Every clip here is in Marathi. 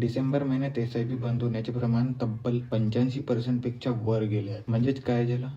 डिसेंबर महिन्यात एस आय पी बंद होण्याचे प्रमाण तब्बल पंच्याऐंशी पर्सेंटपेक्षा वर गेले आहे. म्हणजेच काय झालं?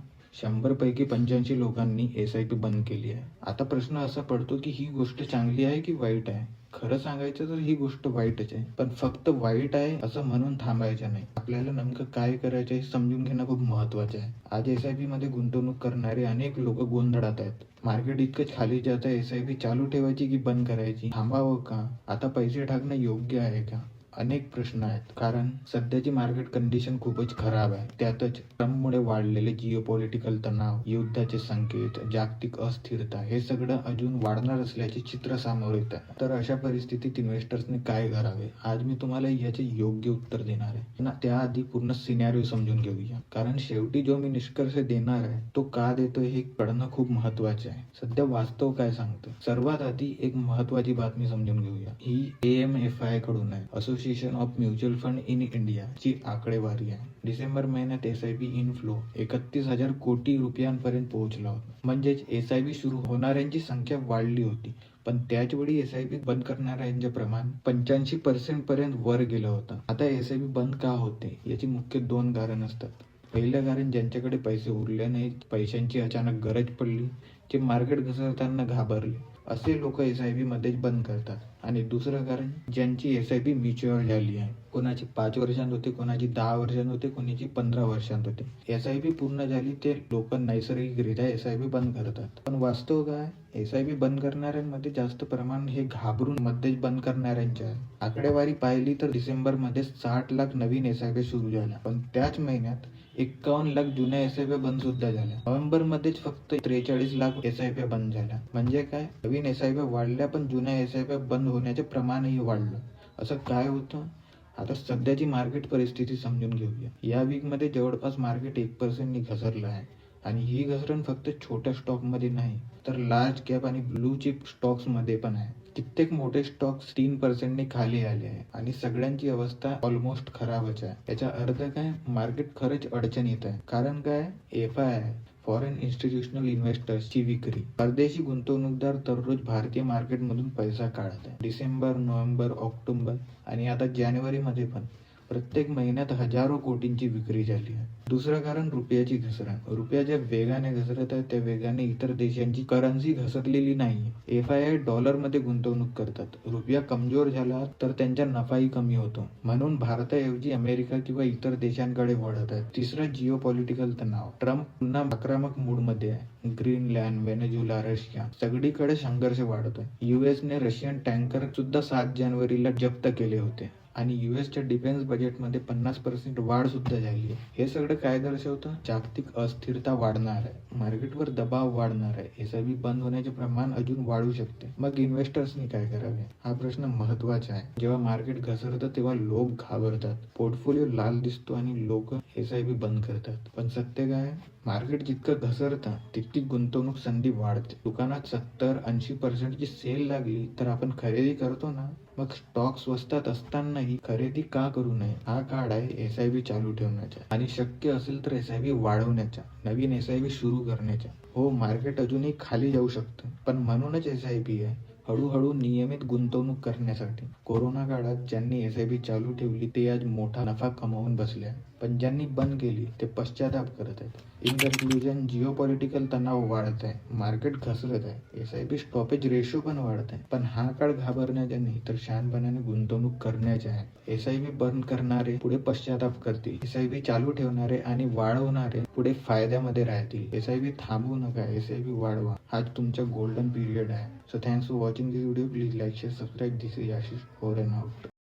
शंभर पैकी पंच्याऐंशी लोकांनी एस आय पी बंद केली आहे. आता प्रश्न असा पडतो की ही गोष्ट चांगली आहे की वाईट आहे? खरं सांगायचं तर ही गोष्ट वाईटच आहे. पण फक्त वाईट आहे असं म्हणून थांबायचं नाही. आपल्याला नेमकं काय करायचं हे समजून घेणं खूप महत्वाचं आहे. आज एस आय पी मध्ये गुंतवणूक करणारे अनेक लोक गोंधळात आहेत. मार्केट इतकं खाली जात आहे एस आय पी चालू ठेवायची की बंद करायची? थांबावं का? आता पैसे टाकणं योग्य आहे का? अनेक प्रश्न आहेत. कारण सध्याची मार्केट कंडिशन खूपच खराब आहे. त्यातच ट्रम्पमुळे वाढलेले जिओपॉलिटिकल तणाव युद्धाचे संकेत जागतिक अस्थिरता हे सगळं अजून वाढणार असल्याचे चित्र समोर येत आहे. तर अशा परिस्थितीत इन्व्हेस्टर्सने काय करावे? आज मी तुम्हाला याचे योग्य उत्तर देणार आहे. ना त्याआधी पूर्ण सिनॅरिओ समजून घेऊया. कारण शेवटी जो मी निष्कर्ष देणार आहे तो का देतोय हे कळणं खूप महत्त्वाचे आहे. सध्या वास्तव काय सांगतो? सर्वात आधी एक महत्वाची बातमी समजून घेऊया. ही ए एम एफ आयकडून आहे. Association of mutual fund in India ची आकडेवारी आहे. डिसेंबर महिन्यात एस आय पी इनफ्लो एकतीस हजार कोटी रुपयांपर्यंत पोहोचला होता. म्हणजेच एस आय बी सुरू होणाऱ्यांची संख्या वाढली होती. पण त्याच वेळी एस आय बी बंद करणाऱ्यांचे प्रमाण पंच्याऐंशी पर्सेंट पर्यंत वर गेलं होतं. आता एस आय बी बंद का होते याची मुख्य दोन कारण असतात. पहिलं कारण ज्यांच्याकडे पैसे उरले नाहीत पैशांची अचानक गरज पडली जे मार्केट घसरताना घाबरले. असे लोक एस आय बी मध्येच बंद करतात. आणि दुसरं कारण ज्यांची एस आय पी म्युच्युअल झाली आहे. कोणाची पाच वर्षांत होते कोणाची दहा वर्षांत होते कोणाची पंधरा वर्षांत होते. एस आय पी पूर्ण झाली ते लोक नैसर्गिकरित्या एस आय पी बंद करतात. पण वास्तव काय? एस आय पी बंद करणाऱ्यांमध्ये जास्त प्रमाण हे घाबरून मध्येच बंद करणाऱ्यांच्या आहे. आकडेवारी पाहिली तर डिसेंबरमध्ये साठ लाख नवीन एस आय पी सुरू झाल्या पण त्याच महिन्यात एकावन्न लाख जुन्या एस आय पी बंद सुद्धा झाल्या. नोव्हेंबर मध्येच फक्त त्रेचाळीस लाख एस आय पी बंद झाल्या. म्हणजे काय? नवीन एस आय पी वाढल्या पण जुन्या एस आय पी बंद होण्याचे प्रमाणही वाढलं. असं काय होतं? आता सध्याची मार्केट परिस्थिती समजून घेऊया. या वीकमध्ये जवळपास मार्केट एक पर्सेंटनी घसरलं आहे. आणि ही घसरण फक्त छोट्या स्टॉकमध्ये नाही तर लार्ज कॅप आणि ब्लू चिप स्टॉक्समध्ये पण आहे. कित्येक मोठे स्टॉक्स तीन पर्सेंटने खाली आले आहे आणि सगळ्यांची अवस्था ऑलमोस्ट खराबच आहे. याचा अर्थ काय? मार्केट खरंच अडचणीत आहे. कारण काय? एफ आय आहे फॉरेन इन्स्टिट्यूशनल इन्व्हेस्टर्सची विक्री. परदेशी गुंतवणूकदार दररोज भारतीय मार्केटमधून पैसा काढत आहे. डिसेंबर नोव्हेंबर ऑक्टोबर आणि आता जानेवारीमध्ये पण. प्रत्येक महिन्यात हजारो कोटींची विक्री झाली आहे. दुसरं कारण रुपयाची घसरण. रुपया ज्या वेगाने घसरत आहे त्या वेगाने इतर देशांची करन्सी घसरलेली नाही एफ आय आय डॉलरमध्ये गुंतवणूक करतात. रुपया कमजोर झाला तर त्यांचा नफाही कमी होतो. म्हणून भारताऐवजी अमेरिका किंवा इतर देशांकडे वळत आहे तिसरं जिओ पॉलिटिकल तणाव. ट्रम्प पुन्हा आक्रमक मूडमध्ये आहे. ग्रीनलँड व्हेनेझुला रशिया सगळीकडे संघर्ष वाढतोय. युएसने रशियन टँकर सुद्धा सात जानेवारीला जप्त केले होते. आणि युएसच्या डिफेन्स बजेटमध्ये पन्नास पर्सेंट वाढ सुद्धा झाली आहे. हे सगळं काय दर्शवतं? जागतिक अस्थिरता वाढणार आहे. मार्केटवर दबाव वाढणार आहे. एस आय बी बंद होण्याचे प्रमाण अजून वाढू शकते. मग इन्व्हेस्टर्सनी काय करावे? हा प्रश्न महत्त्वाचा आहे. जेव्हा मार्केट घसरतं तेव्हा लोक घाबरतात. पोर्टफोलिओ लाल दिसतो आणि लोक एस आय बी बंद करतात. पण सत्य काय? मार्केट जितकं घसरतं तितकी गुंतवणूक संधी वाढते. दुकानात सत्तर ऐंशी पर्सेंटची सेल लागली तर आपण खरेदी करतो ना? मग स्टॉक स्वस्तात असतानाही खरेदी का करू नये हा काळ आहे एस आय बी चालू ठेवण्याचा. आणि शक्य असेल तर एस आय बी वाढवण्याचा नवीन एस आय बी सुरू करण्याचा. हो मार्केट अजूनही खाली जाऊ शकतं. पण म्हणूनच एस आय बी आहे हळूहळू नियमित गुंतवणूक करण्यासाठी. कोरोना काळात ज्यांनी एस आय बी चालू ठेवली ते आज मोठा नफा कमावून बसले आहे. पण ज्यांनी बंद केली ते पश्चाताप करत आहेत. इन कन्क्लुजन जिओ पॉलिटिकल तणाव वाढत आहे मार्केट घसरत आहे S I P stoppage ratio पण वाढत आहे. पण हा काळ घाबरण्याचा नाही तर शहाणपणाने गुंतवणूक करण्याचे आहे. एस आय पी बंद करणारे पुढे पश्चाताप करतील. एस आय पी चालू ठेवणारे आणि वाढवणारे पुढे फायद्यामध्ये राहतील. एस आय पी थांबवू नका एस आय पी वाढवा. हा तुमचा गोल्डन पिरियड आहे. So thanks for watching this video please like share subscribe this is Ashish over and out